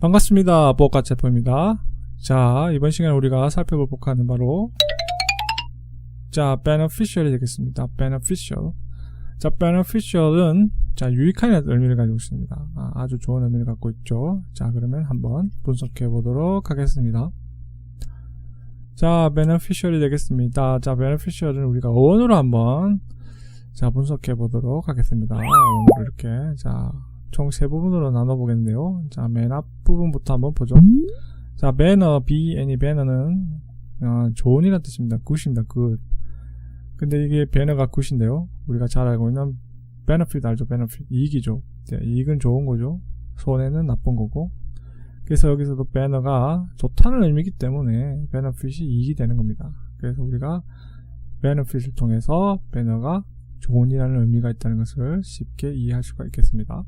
반갑습니다. 보카체포입니다. 자, 이번 시간에 우리가 살펴볼 복화는 바로 자, beneficial이 되겠습니다. beneficial. 자, beneficial은 자, 유익한 의미를 가지고 있습니다. 아, 주 좋은 의미를 갖고 있죠. 자, 그러면 한번 분석해 보도록 하겠습니다. 자, beneficial이 되겠습니다. 자, beneficial은 우리가 어원으로 한번 자, 분석해 보도록 하겠습니다. 어원으로 이렇게 자, 총 세 부분으로 나눠 보겠는데요. 자, 맨 앞부분부터 한번 보죠. 자, banner, b, any banner는 어, 좋은이라는 뜻입니다. 굿입니다. 굿. 근데 이게 배너가 굿인데요. 우리가 잘 알고 있는 benefit 알죠? benefit. 이익이죠. 네, 이익은 좋은 거죠. 손해는 나쁜 거고. 그래서 여기서도 배너가 좋다는 의미이기 때문에 benefit이 이익이 되는 겁니다. 그래서 우리가 benefit을 통해서 배너가 좋은이라는 의미가 있다는 것을 쉽게 이해할 수가 있겠습니다.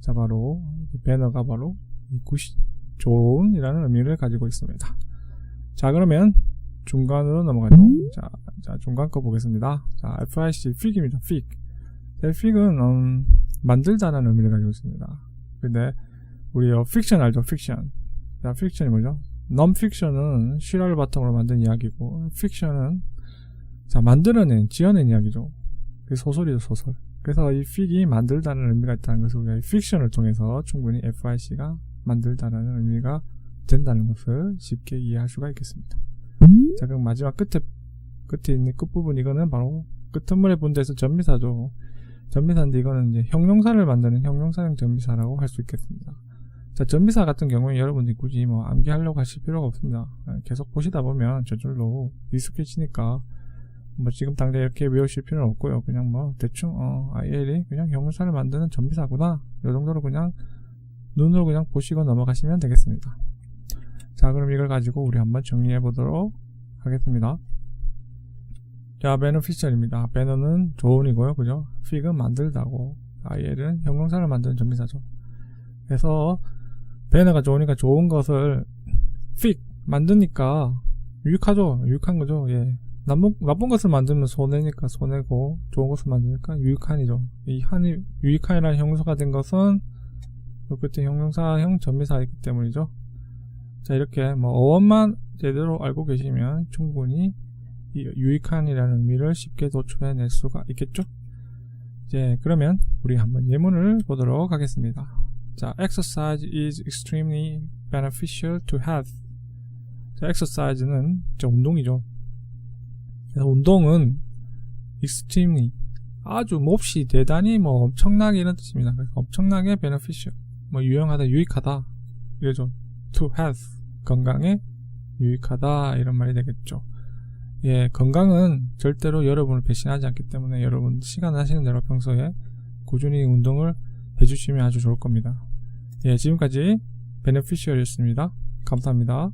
자, 바로 배너가 바로 이 굿이 좋은이라는 의미를 가지고 있습니다. 자, 그러면 중간으로 넘어가죠. 자, 자 중간 거 보겠습니다. 자, FIC fig입니다. fig은 음, 만들다라는 의미를 가지고 있습니다. 근데 우리 어, 픽션 알죠? 픽션. 자, 픽션이 뭐죠? non-fiction은 실화를 바탕으로 만든 이야기고, 픽션은 자 만들어낸, 지어낸 이야기죠. 그 소설이죠, 소설. 그래서 이 픽이 만들다는 의미가 있다는 것을 우리가 이 픽션을 통해서 충분히 FIC가 만들다라는 의미가 된다는 것을 쉽게 이해할 수가 있겠습니다. 자, 그럼 마지막 끝에, 끝에 있는 끝부분 이거는 바로 끝머리 분대에서 전미사죠. 전미사인데 이거는 이제 형용사를 만드는 형용사형 전미사라고 할 수 있겠습니다. 자, 전미사 같은 경우에 여러분들이 굳이 뭐 암기하려고 하실 필요가 없습니다. 계속 보시다 보면 저절로 익숙해지니까 뭐 지금 당장 이렇게 외우실 필요는 없고요. 그냥 뭐 대충 어 IL이 그냥 형용사를 만드는 전미사구나. 이 정도로 그냥 눈으로 그냥 보시고 넘어가시면 되겠습니다. 자, 그럼 이걸 가지고 우리 한번 정리해 보도록 하겠습니다. 자, beneficial입니다. banner는 좋은이고요. 그죠? fig은 만들다고, IL은 형용사를 만드는 전미사죠. 그래서 banner가 좋으니까 좋은 것을 fig 만드니까 유익하죠. 유익한 거죠. 예. 나쁜, 나쁜 것을 만들면 손해니까 손해고 좋은 것을 만드니까 유익한이죠. 이 한이 유익한이라는 형용사가 된 것은 그때 형용사형 전미사이기 때문이죠. 자 이렇게 뭐 어원만 제대로 알고 계시면 충분히 유익한이라는 의미를 쉽게 도출해낼 수가 있겠죠. 이제 그러면 우리 한번 예문을 보도록 하겠습니다. 자, exercise is extremely beneficial to health. 자, exercise는 자, 운동이죠. 운동은 extremely 아주 몹시 대단히 뭐 엄청나게 이런 뜻입니다. 엄청나게 beneficial 뭐 유용하다 유익하다 이러죠. to health 건강에 유익하다 이런 말이 되겠죠. 예, 건강은 절대로 여러분을 배신하지 않기 때문에 여러분 시간 나시는 대로 평소에 꾸준히 운동을 해주시면 아주 좋을 겁니다. 예, 지금까지 베네피셜이었습니다. 감사합니다.